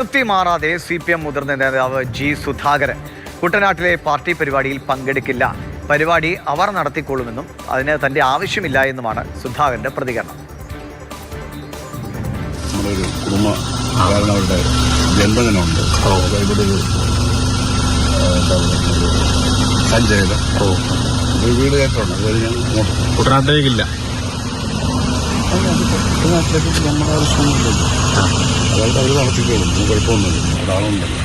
നിർത്തി മാറാതെ C P M മുതിർന്ന നേതാവ് ജി സുധാകരൻ കുട്ടനാട്ടിലെ പാർട്ടി പരിപാടിയിൽ പങ്കെടുക്കില്ല. പരിപാടി അവർ നടത്തിക്കൊള്ളുമെന്നും അതിന് തന്റെ ആവശ്യമില്ല എന്നുമാണ് സുധാകരന്റെ പ്രതികരണം. കുടുംബ അവരുടെ ജന്മദിനമുണ്ട്. ഇവിടെ ഒരു വീട്. കുട്ടനാട്ടിലേക്കില്ല. കുട്ടനാട്ടിലേക്ക് നമ്മുടെ പ്രശ്നമൊന്നുമില്ലല്ലോ അതായത് അവർ നടത്തിക്കോളും കുഴപ്പമൊന്നുമില്ല അവിടെ ആളുണ്ടല്ലോ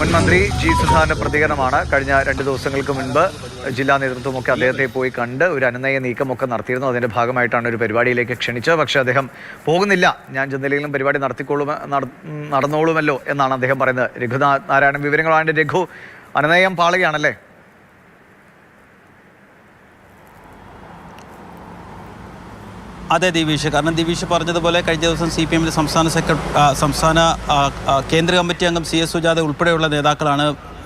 മുൻ മന്ത്രി ജി സുധാന്റെ പ്രതികരണമാണ്. കഴിഞ്ഞ രണ്ട് ദിവസങ്ങൾക്ക് മുൻപ് ജില്ലാ നേതൃത്വമൊക്കെ അദ്ദേഹത്തെ പോയി കണ്ട് ഒരു അനുനയ നീക്കമൊക്കെ നടത്തിയിരുന്നു. അതിന്റെ ഭാഗമായിട്ടാണ് ഒരു പരിപാടിയിലേക്ക് ക്ഷണിച്ചത്. പക്ഷെ അദ്ദേഹം പോകുന്നില്ല. ഞാൻ ചെന്നിലെങ്കിലും പരിപാടി നടത്തിക്കൊള്ളും നട- നടന്നോളുമല്ലോ എന്നാണ് അദ്ദേഹം പറയുന്നത്. രഘുനാഥ് നാരായണൻ വിവരങ്ങളാണ് രഘു. അനുനയം പാളുകയാണല്ലേ? അതെ ദിവീഷ്. കാരണം ദിവീഷ് പറഞ്ഞതുപോലെ കഴിഞ്ഞ ദിവസം സി പി എമ്മിന്റെ സംസ്ഥാന സെക്രട്ടറി സംസ്ഥാന കേന്ദ്ര കമ്മിറ്റി അംഗം സി എസ് സുജാത ഉൾപ്പെടെയുള്ള നേതാക്കളാണ്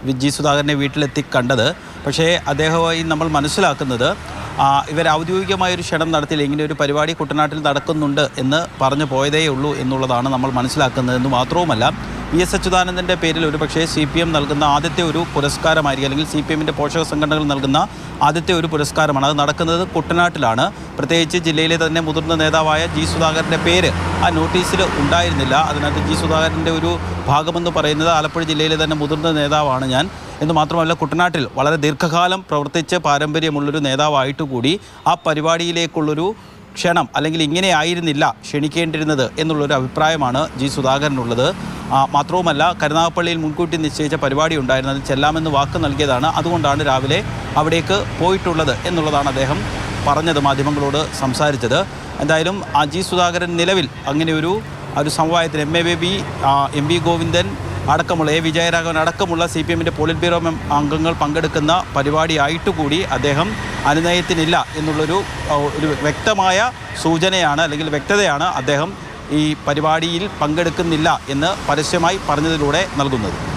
വിജി സുധാകരനെ വീട്ടിലെത്തി കണ്ടത്. പക്ഷേ അദ്ദേഹമായി നമ്മൾ മനസ്സിലാക്കുന്നത് ഇവർ ഔദ്യോഗികമായൊരു ക്ഷണം നടത്തിയില്ല. ഇങ്ങനെ ഒരു പരിപാടി കുട്ടനാട്ടിൽ നടക്കുന്നുണ്ട് എന്ന് പറഞ്ഞു പോയതേ ഉള്ളൂ എന്നുള്ളതാണ് നമ്മൾ മനസ്സിലാക്കുന്നതെന്ന് മാത്രവുമല്ല വി എസ് അച്യുതാനന്ദന്റെ പേരിൽ ഒരു പക്ഷേ സി പി എം നൽകുന്ന ആദ്യത്തെ ഒരു പുരസ്കാരമായിരിക്കും അല്ലെങ്കിൽ സി പി എമ്മിന്റെ പോഷക സംഘടനകൾ നൽകുന്ന ആദ്യത്തെ ഒരു പുരസ്കാരമാണ്. അത് നടക്കുന്നത് കുട്ടനാട്ടിലാണ്. പ്രത്യേകിച്ച് ജില്ലയിലെ തന്നെ മുതിർന്ന നേതാവായ ജി സുധാകരന്റെ പേര് ആ നോട്ടീസിൽ ഉണ്ടായിരുന്നില്ല. അതിനകത്ത് ജി സുധാകരന്റെ ഒരു ഭാഗമെന്ന് പറയുന്നത് ആലപ്പുഴ ജില്ലയിലെ തന്നെ മുതിർന്ന നേതാവാണ് ഞാൻ. എന്ന് മാത്രമല്ല കുട്ടനാട്ടിൽ വളരെ ദീർഘകാലം പ്രവർത്തിച്ച് പാരമ്പര്യമുള്ളൊരു നേതാവായിട്ട് കൂടി ആ പരിപാടിയിലേക്കുള്ളൊരു ക്ഷണം അല്ലെങ്കിൽ ഇങ്ങനെ ആയിരുന്നില്ല ക്ഷണിക്കേണ്ടിരുന്നത് എന്നുള്ളൊരു അഭിപ്രായമാണ് ജി സുധാകരനുള്ളത്. മാത്രവുമല്ല കരുനാഗപ്പള്ളിയിൽ മുൻകൂട്ടി നിശ്ചയിച്ച പരിപാടി ഉണ്ടായിരുന്നു അതിൽ ചെല്ലാമെന്ന് വാക്ക് നൽകിയതാണ്. അതുകൊണ്ടാണ് രാവിലെ അവിടേക്ക് പോയിട്ടുള്ളത് എന്നുള്ളതാണ് അദ്ദേഹം പറഞ്ഞത് മാധ്യമങ്ങളോട് സംസാരിച്ചത്. എന്തായാലും ജി സുധാകരൻ നിലവിൽ അങ്ങനെയൊരു ഒരു സമവായത്തിൽ M A Baby M V Govindan അടക്കമുള്ള എ. വിജയരാഘവൻ അടക്കമുള്ള സി. പി. എമ്മിന്റെ പോളിറ്റ് ബ്യൂറോ അംഗങ്ങൾ പങ്കെടുക്കുന്ന പരിപാടിയായിട്ട് കൂടി അദ്ദേഹം അനുനയത്തിനില്ല എന്നുള്ളൊരു ഒരു വ്യക്തമായ സൂചനയാണ് അല്ലെങ്കിൽ വ്യക്തതയാണ് അദ്ദേഹം ഈ പരിപാടിയിൽ പങ്കെടുക്കുന്നില്ല എന്ന് പരസ്യമായി പറഞ്ഞതിലൂടെ നൽകുന്നത്.